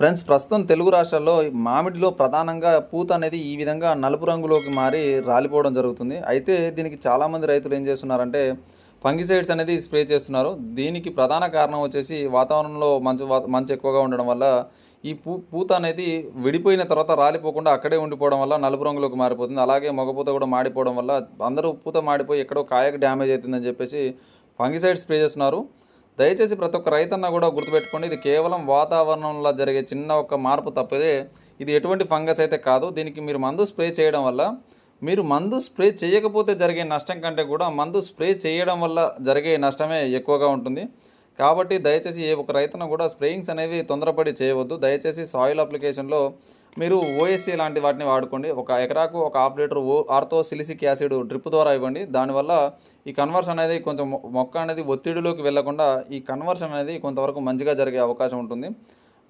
Friends ప్రస్తుతం తెలుగు రాష్ట్రాల్లో మామిడిలో ప్రధానంగా పూత అనేది ఈ విధంగా నలుపు రంగులోకి మారి రాలిపోవడం జరుగుతుంది. అయితే దీనికి చాలామంది రైతులు ఏం చేస్తున్నారంటే ఫంగిసైడ్స్ అనేది స్ప్రే చేస్తున్నారు. దీనికి ప్రధాన కారణం వచ్చేసి వాతావరణంలో మంచు వా- మంచు ఎక్కువగా ఉండడం వల్ల ఈ పూ పూత అనేది విడిపోయిన తర్వాత రాలిపోకుండా అక్కడే ఉండిపోవడం వల్ల నలుపు రంగులోకి మారిపోతుంది. అలాగే మగపూత కూడా మాడిపోవడం వల్ల అందరూ పూత మాడిపోయి ఎక్కడో కాయకు డ్యామేజ్ అవుతుందని చెప్పేసి ఫంగిసైడ్ స్ప్రే చేస్తున్నారు. దయచేసి ప్రతి ఒక్క రైతన్న కూడా గుర్తుపెట్టుకోండి ఇది కేవలం వాతావరణంలో జరిగే చిన్న ఒక మార్పు తప్పితే ఇది ఎటువంటి ఫంగస్ అయితే కాదు. దీనికి మీరు మందు స్ప్రే చేయడం వల్ల మీరు మందు స్ప్రే చేయకపోతే జరిగే నష్టం కంటే కూడా మందు స్ప్రే చేయడం వల్ల జరిగే నష్టమే ఎక్కువగా ఉంటుంది. కాబట్టి దయచేసి ఏ ఒక రైతును కూడా స్ప్రేయింగ్స్ అనేవి తొందరపడి చేయవద్దు. దయచేసి సాయిల్ అప్లికేషన్లో మీరు ఓఎస్సీ లాంటి వాటిని వాడుకోండి. ఒక ఎకరాకు ఒక half litre O ortho silicic acid drip ద్వారా ఇవ్వండి. దానివల్ల ఈ కన్వర్షన్ అనేది కొంచెం మొక్క అనేది ఒత్తిడిలోకి వెళ్ళకుండా ఈ కన్వర్షన్ అనేది కొంతవరకు మంచిగా జరిగే అవకాశం ఉంటుంది.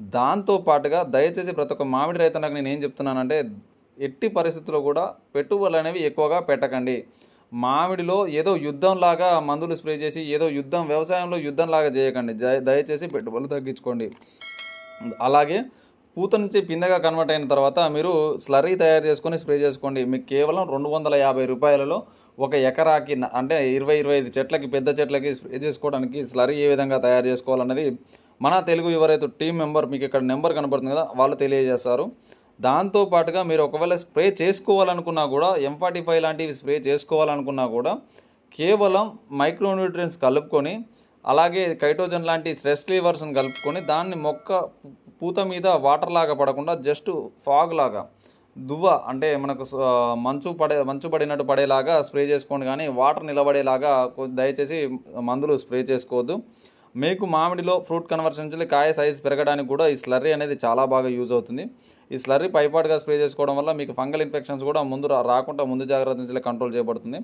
దాంతో పాటుగా దయచేసి ప్రతి ఒక్క మామిడి రైతన్నకు నేను ఏం చెప్తున్నానంటే ఎట్టి పరిస్థితుల్లో కూడా పెట్టుబడులు అనేవి ఎక్కువగా పెట్టకండి. మామిడిలో ఏదో యుద్ధంలాగా మందులు స్ప్రే చేసి ఏదో యుద్ధం వ్యవసాయంలో యుద్ధంలాగా చేయకండి. దయచేసి పెట్టుబడులు తగ్గించుకోండి. అలాగే పూత నుంచి పిందగా కన్వర్ట్ అయిన తర్వాత మీరు స్లరీ తయారు చేసుకొని స్ప్రే చేసుకోండి. మీకు కేవలం రెండు వందల యాభై రూపాయలలో ఒక ఎకరాకి అంటే ఇరవై ఇరవై ఐదు చెట్లకి పెద్ద చెట్లకి స్ప్రే చేసుకోవడానికి స్లరీ ఏ విధంగా తయారు చేసుకోవాలన్నది మన తెలుగు ఎవరైతే టీం మెంబర్ మీకు ఇక్కడ నెంబర్ కనబడుతుంది కదా వాళ్ళు తెలియజేస్తారు. దాంతో పాటుగా మీరు ఒకవేళ స్ప్రే చేసుకోవాలనుకున్నా కూడా ఎం ఫార్టీ ఫైవ్ లాంటివి స్ప్రే చేసుకోవాలనుకున్నా కూడా కేవలం మైక్రోన్యూట్రియన్స్ కలుపుకొని అలాగే కైటోజన్ లాంటి స్ట్రెస్ లీవర్స్ని కలుపుకొని దాన్ని మొక్క పూత మీద వాటర్ లాగా పడకుండా జస్ట్ ఫాగ్ లాగా దువ్వ అంటే మనకు మంచు పడే మంచు పడినట్టు పడేలాగా స్ప్రే చేసుకోండి. కానీ వాటర్ నిలబడేలాగా దయచేసి మందులు స్ప్రే చేసుకోవద్దు. మీకు మామిడిలో ఫ్రూట్ కన్వర్షన్ నుంచి కాయ సైజ్ పెరగడానికి కూడా ఈ స్లర్రీ అనేది చాలా బాగా యూజ్ అవుతుంది. ఈ స్లర్రీ పైపాటుగా స్ప్రే చేసుకోవడం వల్ల మీకు ఫంగల్ ఇన్ఫెక్షన్స్ కూడా ముందు రాకుండా ముందు జాగ్రత్త నుంచి కంట్రోల్ చేయబడుతుంది.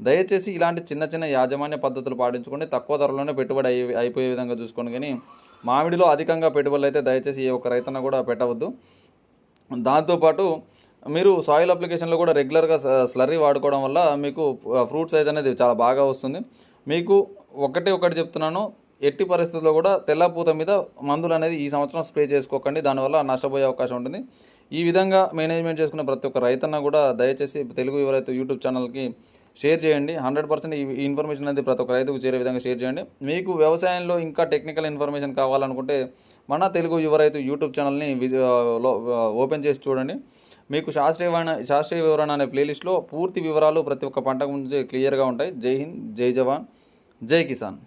దయచేసి ఇలాంటి చిన్న చిన్న యాజమాన్య పద్ధతులు పాటించుకోండి. తక్కువ ధరలోనే పెట్టుబడి అయి అయిపోయే విధంగా చూసుకోండి. కానీ మామిడిలో అధికంగా పెట్టుబడులు అయితే దయచేసి ఏ ఒక్క రైతన్న కూడా పెట్టవద్దు. దాంతోపాటు మీరు సాయిల్ అప్లికేషన్లో కూడా రెగ్యులర్గా స్లర్రీ వాడుకోవడం వల్ల మీకు ఫ్రూట్ సైజ్ అనేది చాలా బాగా వస్తుంది. మీకు ఒకటే ఒకటి చెప్తున్నాను. ఎట్టి పరిస్థితుల్లో కూడా తెల్లపూత మీద మందులు అనేది ఈ సంవత్సరం స్ప్రే చేసుకోకండి. దానివల్ల నష్టపోయే అవకాశం ఉంటుంది. ఈ విధంగా మేనేజ్మెంట్ చేసుకున్న ప్రతి ఒక్క రైతన్న కూడా దయచేసి తెలుగు ఎవరైతే యూట్యూబ్ ఛానల్కి షేర్ చేయండి. హండ్రెడ్ పర్సెంట్ ఈ ఇన్ఫర్మేషన్ అనేది ప్రతి ఒక్క రైతుకు చేరే విధంగా షేర్ చేయండి. మీకు వ్యవసాయంలో ఇంకా టెక్నికల్ ఇన్ఫర్మేషన్ కావాలనుకుంటే మన తెలుగు యువ రైతు యూట్యూబ్ ఛానల్ని లో ఓపెన్ చేసి చూడండి. మీకు శాస్త్రీయ శాస్త్రీయ వివరణ అనే ప్లేలిస్ట్లో పూర్తి వివరాలు ప్రతి ఒక్క పంట గురించి క్లియర్గా ఉంటాయి. జై హింద్ జై జవాన్ జై కిసాన్.